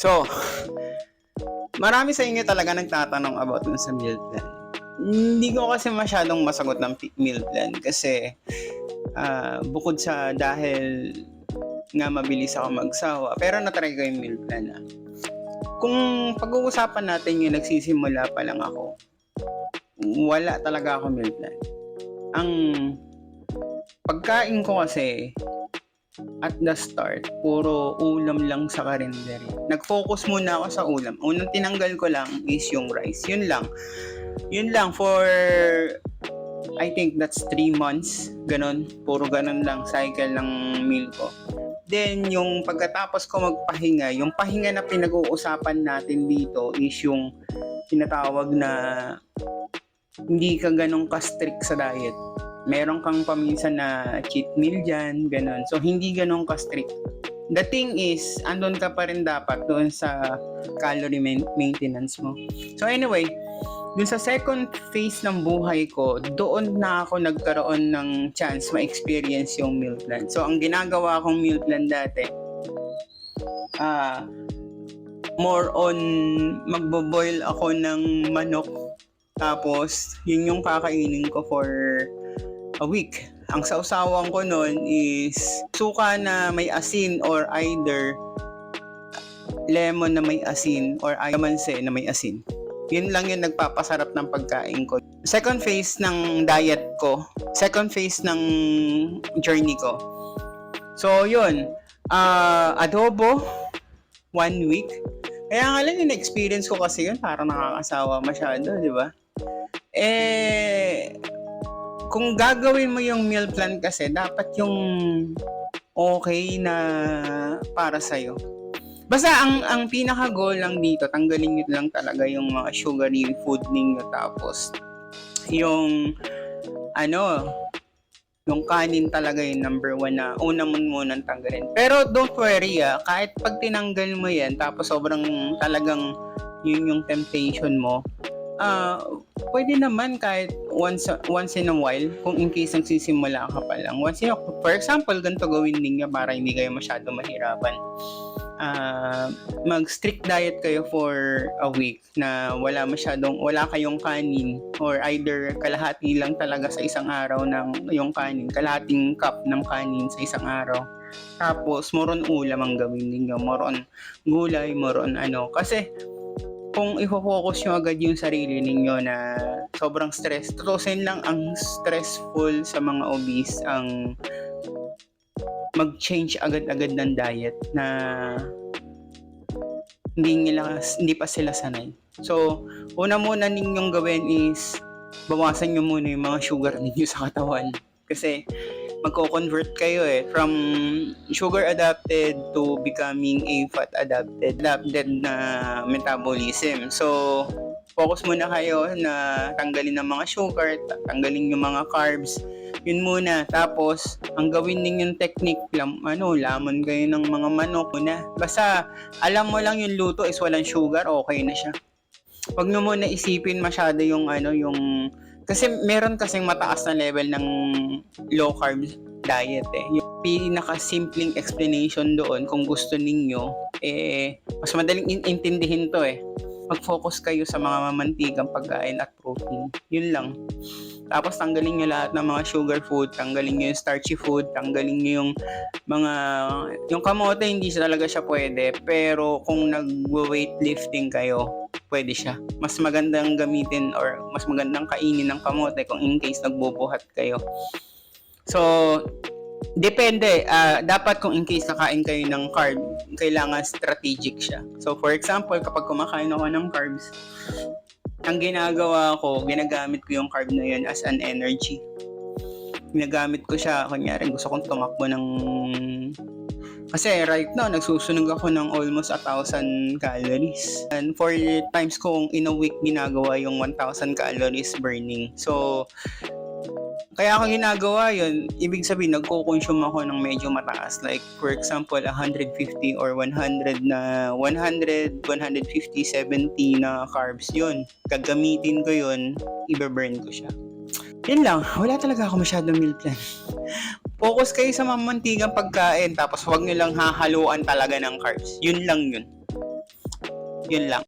So, marami sa inyo talaga nagtatanong about dun sa meal plan. Hindi ko kasi masyadong masagot ng meal plan kasi ah, bukod sa dahil nga mabilis ako magsawa, pero natry ko yung meal plan na. Kung pag-uusapan natin yung nagsisimula pa lang ako, wala talaga ako meal plan. Ang pagkain ko kasi at the start, puro ulam lang sa karinderi. Nag-focus muna ako sa ulam. Unang tinanggal ko lang is yung rice. Yun lang. Yun lang for I think that's 3 months. Ganon. Puro ganon lang cycle ng meal ko. Then, yung pagkatapos ko magpahinga, yung pahinga na pinag-uusapan natin dito is yung tinatawag na hindi ka ganong ka-strict sa diet meron kang paminsan na cheat meal dyan, ganun. So, hindi ganun ka-strict. The thing is, andun ka pa rin dapat doon sa calorie main- maintenance mo. So, anyway, dun sa second phase ng buhay ko, doon na ako nagkaroon ng chance ma-experience yung meal plan. So, ang ginagawa kong meal plan dati, ah, more on magbo-boil ako ng manok tapos, yun yung kakainin ko for a week. Ang sausawan ko nun is suka na may asin or either lemon na may asin or ayamanse na may asin. Yun lang yung nagpapasarap ng pagkain ko. Second phase ng diet ko, second phase ng journey ko. So, yun. ah adobo, one week. Kaya nga lang yung experience ko kasi yun, parang nakakasawa masyado, di ba? Eh, kung gagawin mo yung meal plan kasi, dapat yung okay na para sa'yo. Basta ang ang pinaka goal lang dito, tanggalin niyo lang talaga yung mga sugary food ninyo tapos yung ano, yung kanin talaga yung number one na una mo munang tanggalin. Pero don't worry ah, kahit pag tinanggal mo yan tapos sobrang talagang yun yung temptation mo, ah pwede naman kahit once once in a while kung in case nagsisimula ka pa lang. Once in a, for example, ganito gawin ninyo para hindi kayo masyado mahirapan. Ah, mag-strict diet kayo for a week na wala masyadong wala kayong kanin or either kalahati lang talaga sa isang araw ng yung kanin, kalahating cup ng kanin sa isang araw. Tapos, moron ulam ang gawin ninyo. Moron gulay, moron ano. Kasi, kung ifo-focus nyo agad yung sarili ninyo na sobrang stress, tutusin lang ang stressful sa mga obese ang mag-change agad-agad ng diet na hindi nila hindi pa sila sanay. So, una muna ninyong gawin is bawasan nyo muna yung mga sugar ninyo sa katawan. Kasi magko-convert kayo eh from sugar adapted to becoming a fat adapted adapted na metabolism. So, focus muna kayo na tanggalin ng mga sugar, ta- tanggalin yung mga carbs. Yun muna. Tapos, ang gawin ninyong technique, lam, ano, lamon kayo ng mga manok muna. Basta, alam mo lang yung luto is walang sugar, okay na siya. Huwag nyo muna isipin masyado yung ano, yung kasi meron kasing mataas na level ng low carb diet eh. Yung pinaka-simpleng explanation doon kung gusto ninyo, eh, mas madaling in- intindihin to eh. Mag-focus kayo sa mga mamantigang pagkain at protein. Yun lang. Tapos tanggalin nyo lahat ng mga sugar food, tanggalin nyo yung starchy food, tanggalin nyo yung mga... Yung kamote, hindi talaga siya pwede. Pero kung nag-weightlifting kayo, pwede siya. Mas magandang gamitin or mas magandang kainin ng kamote kung in case nagbubuhat kayo. So, depende. ah, dapat kung in case nakain kayo ng carb, kailangan strategic siya. So, for example, kapag kumakain ako ng carbs, ang ginagawa ko, ginagamit ko yung carb na yun as an energy. Ginagamit ko siya, kunyari gusto kong tumakbo ng... Kasi right now, nagsusunog ako ng almost 1,000 calories. And for times kung in a week ginagawa yung 1,000 calories burning. So, kaya ako ginagawa yun, ibig sabihin, nagko-consume ako ng medyo mataas. Like, for example, 150 or 100 na, 100, 150, 70 na carbs yun. Gagamitin ko yun, i-burn ko siya. Yun lang, wala talaga ako masyadong meal plan. Focus kayo sa mamantigang pagkain tapos huwag nyo lang hahaluan talaga ng carbs. Yun lang yun. Yun lang.